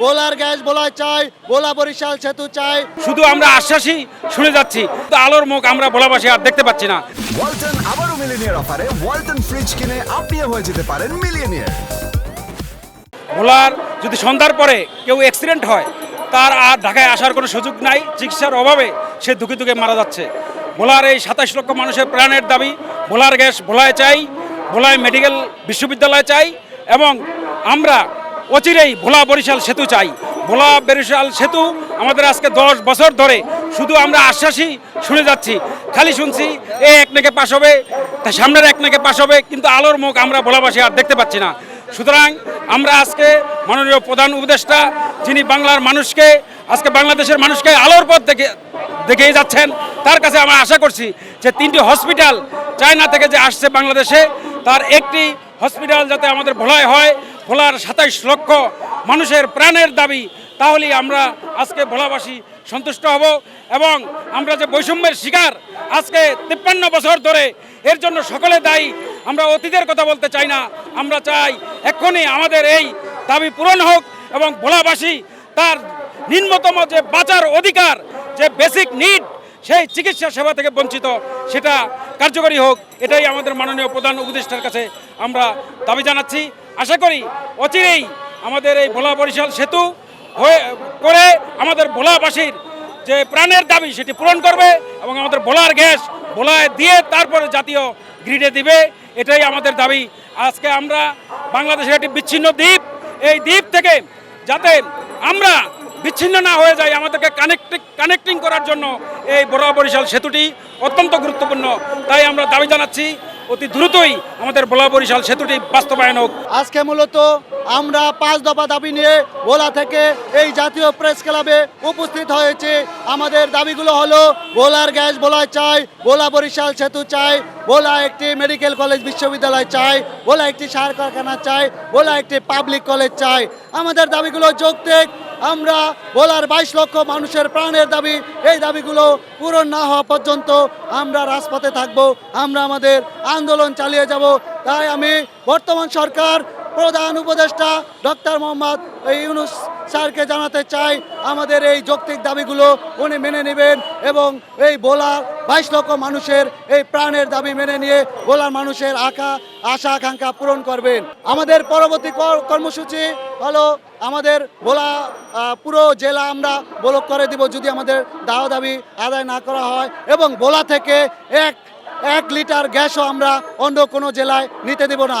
Bowler gas বোলায় চাই বোলা বরিশাল সেতু চাই। শুধু আমরা আশ্বাসই শুনে যাচ্ছি আলোর মুখ আমরা ভোলাবাসী আর দেখতে পাচ্ছি না। ওয়ালটন আবারও মিলিনিয়ার অফারে ওয়ালটন ফ্রিজ কিনে আপনিও হয়ে যেতে পারেন মিলিয়নিয়ার। ভোলার যদি সন্ধ্যার পরে কেউ অ্যাক্সিডেন্ট হয় তার আর ঢাকায় আসার কোনো সুযোগ নাই চিকিৎসার অভাবে সে দুঃখে দুঃখে মারা যাচ্ছে। ভোলার এই সাতাশ লক্ষ মানুষের প্রাণের দাবি ভোলার গ্যাস ভোলায় চাই ভোলায় মেডিকেল বিশ্ববিদ্যালয় চাই এবং আমরা অচিরেই ভোলা বরিশাল সেতু চাই। ভোলা বরিশাল সেতু আমাদের আজকে দশ বছর ধরে শুধু আমরা আশ্বাসই শুনে যাচ্ছি। খালি শুনছি, এ এক নাকে পাশ হবে, তা সামনের এক নাকে পাশ হবে, কিন্তু আলোর মুখ আমরা ভোলাবাসী আর দেখতে পাচ্ছি না। সুতরাং আমরা আজকে মাননীয় প্রধান উপদেষ্টা, যিনি বাংলার মানুষকে, আজকে বাংলাদেশের মানুষকে আলোর পথ দেখে দেখেই যাচ্ছেন, তার কাছে আমরা আশা করছি যে তিনটি হসপিটাল চায়না থেকে যে আসছে বাংলাদেশে, তার একটি হসপিটাল যাতে আমাদের ভোলায় হয় ভোলার সাতাইশ লক্ষ মানুষের প্রাণের দাবি, তাহলেই আমরা আজকে ভোলাবাসী সন্তুষ্ট হব এবং আমরা যে বৈষম্যের শিকার আজকে তিপ্পান্ন বছর ধরে, এর জন্য সকলে দায়ী। আমরা অতীতের কথা বলতে চাই না। আমরা চাই এক্ষুনি আমাদের এই দাবি পূরণ হোক এবং ভোলাবাসী তার নিম্নতম যে বাঁচার অধিকার, যে বেসিক নিড সেই চিকিৎসা সেবা থেকে বঞ্চিত, সেটা কার্যকরী হোক। এটাই আমাদের মাননীয় প্রধান উপদেষ্টার কাছে আমরা দাবি জানাচ্ছি। আশা করি অচিরেই আমাদের এই ভোলা বরিশাল সেতু হয়ে করে আমাদের ভোলাবাসীর যে প্রাণের দাবি সেটি পূরণ করবে এবং আমাদের ভোলার গ্যাস ভোলায় দিয়ে তারপরে জাতীয় গ্রিডে দিবে, এটাই আমাদের দাবি। আজকে আমরা বাংলাদেশের একটি বিচ্ছিন্ন দ্বীপ, এই দ্বীপ থেকে যাতে আমরা বিচ্ছিন্ন না হয়ে যাই, আমাদেরকে কানেক্টিং কানেক্টিং করার জন্য এই বড় বরিশাল সেতুটি অত্যন্ত গুরুত্বপূর্ণ। তাই আমরা দাবি জানাচ্ছি অতি দ্রুতই আমাদের বলা বরিশাল সেতুটি বাস্তবায়ন হোক। আজকে মূলত আমরা পাঁচ দফা দাবি নিয়ে ভোলা থেকে এই জাতীয় প্রেস ক্লাবে উপস্থিত হয়েছে। আমাদের দাবিগুলো হলো, ভোলার গ্যাস ভোলায় চাই, ভোলা বরিশাল সেতু চাই, ভোলা একটি মেডিকেল কলেজ বিশ্ববিদ্যালয় চাই, ভোলা একটি সার কারখানা চাই, ভোলা একটি পাবলিক কলেজ চাই। আমাদের দাবিগুলো যৌক্তিক আমরা ভোলার বাইশ লক্ষ মানুষের প্রাণের দাবি, এই দাবিগুলো পূরণ না হওয়া পর্যন্ত আমরা রাজপথে থাকব, আমরা আমাদের আন্দোলন চালিয়ে যাব। তাই আমি বর্তমান সরকার প্রধান উপদেষ্টা ডক্টর মোহাম্মদ ইউনুস স্যারকে জানাতে চাই, আমাদের এই যৌক্তিক দাবিগুলো উনি মেনে নেবেন এবং এই ভোলার বাইশ লক্ষ মানুষের এই প্রাণের দাবি মেনে নিয়ে বোলার মানুষের আঁকা, আশা, আকাঙ্ক্ষা পূরণ করবেন। আমাদের পরবর্তী কর- কর্মসূচি হলো আমাদের ভোলা পুরো জেলা আমরা ব্লক করে দিব যদি আমাদের দাওয়া দাবি আদায় না করা হয় এবং ভোলা থেকে এক এক লিটার গ্যাসও আমরা অন্য কোনো জেলায় নিতে দেব না।